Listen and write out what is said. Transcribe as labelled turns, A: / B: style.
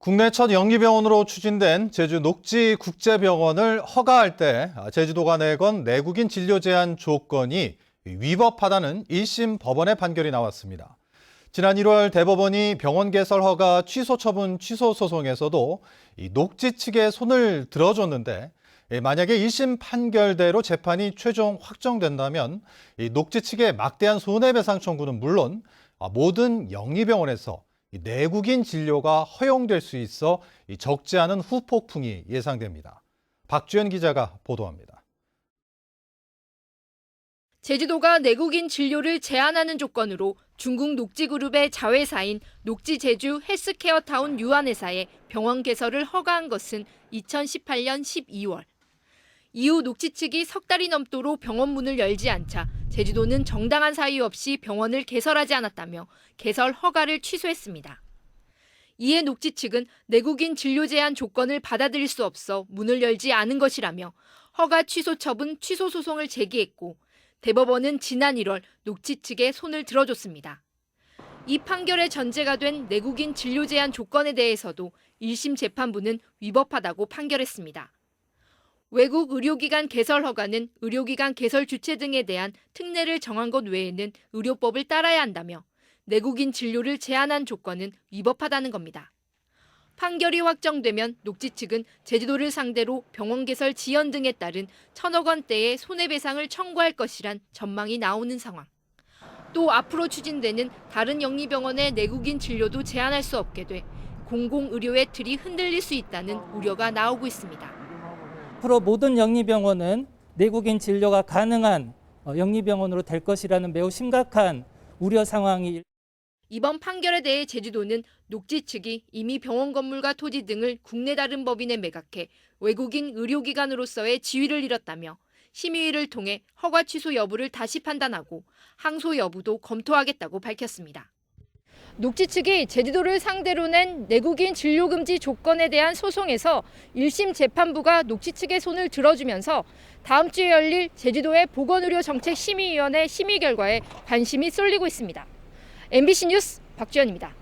A: 국내 첫 영리병원으로 추진된 제주 녹지 국제병원을 허가할 때 제주도가 내건 내국인 진료 제한 조건이 위법하다는 1심 법원의 판결이 나왔습니다. 지난 1월 대법원이 병원 개설 허가 취소 처분 취소 소송에서도 이 녹지 측에 손을 들어줬는데 예, 만약에 1심 판결대로 재판이 최종 확정된다면 이 녹지 측의 막대한 손해배상 청구는 물론 아, 모든 영리병원에서 이 내국인 진료가 허용될 수 있어 이 적지 않은 후폭풍이 예상됩니다. 박주연 기자가 보도합니다.
B: 제주도가 내국인 진료를 제한하는 조건으로 중국 녹지그룹의 자회사인 녹지제주 헬스케어타운 유한회사에 병원 개설을 허가한 것은 2018년 12월. 이후 녹지 측이 석 달이 넘도록 병원 문을 열지 않자 제주도는 정당한 사유 없이 병원을 개설하지 않았다며 개설 허가를 취소했습니다. 이에 녹지 측은 내국인 진료 제한 조건을 받아들일 수 없어 문을 열지 않은 것이라며 허가 취소 처분 취소 소송을 제기했고 대법원은 지난 1월 녹지 측에 손을 들어줬습니다. 이 판결의 전제가 된 내국인 진료 제한 조건에 대해서도 1심 재판부는 위법하다고 판결했습니다. 외국 의료기관 개설 허가는 의료기관 개설 주체 등에 대한 특례를 정한 것 외에는 의료법을 따라야 한다며 내국인 진료를 제한한 조건은 위법하다는 겁니다. 판결이 확정되면 녹지 측은 제주도를 상대로 병원 개설 지연 등에 따른 천억 원대의 손해배상을 청구할 것이란 전망이 나오는 상황. 또 앞으로 추진되는 다른 영리병원의 내국인 진료도 제한할 수 없게 돼 공공의료의 틀이 흔들릴 수 있다는 우려가 나오고 있습니다.
C: 앞으로 모든 영리병원은 내국인 진료가 가능한 어, 영리병원으로 될 것이라는 매우 심각한 우려 상황이
B: 이번 판결에 대해 제주도는 녹지 측이 이미 병원 건물과 토지 등을 국내 다른 법인에 매각해 외국인 의료기관으로서의 지위를 잃었다며 심의위를 통해 허가 취소 여부를 다시 판단하고 항소 여부도 검토하겠다고 밝혔습니다. 녹지 측이 제주도를 상대로 낸 내국인 진료 금지 조건에 대한 소송에서 1심 재판부가 녹지 측의 손을 들어주면서 다음 주에 열릴 제주도의 보건의료 정책 심의위원회 심의 결과에 관심이 쏠리고 있습니다. MBC 뉴스 박주연입니다.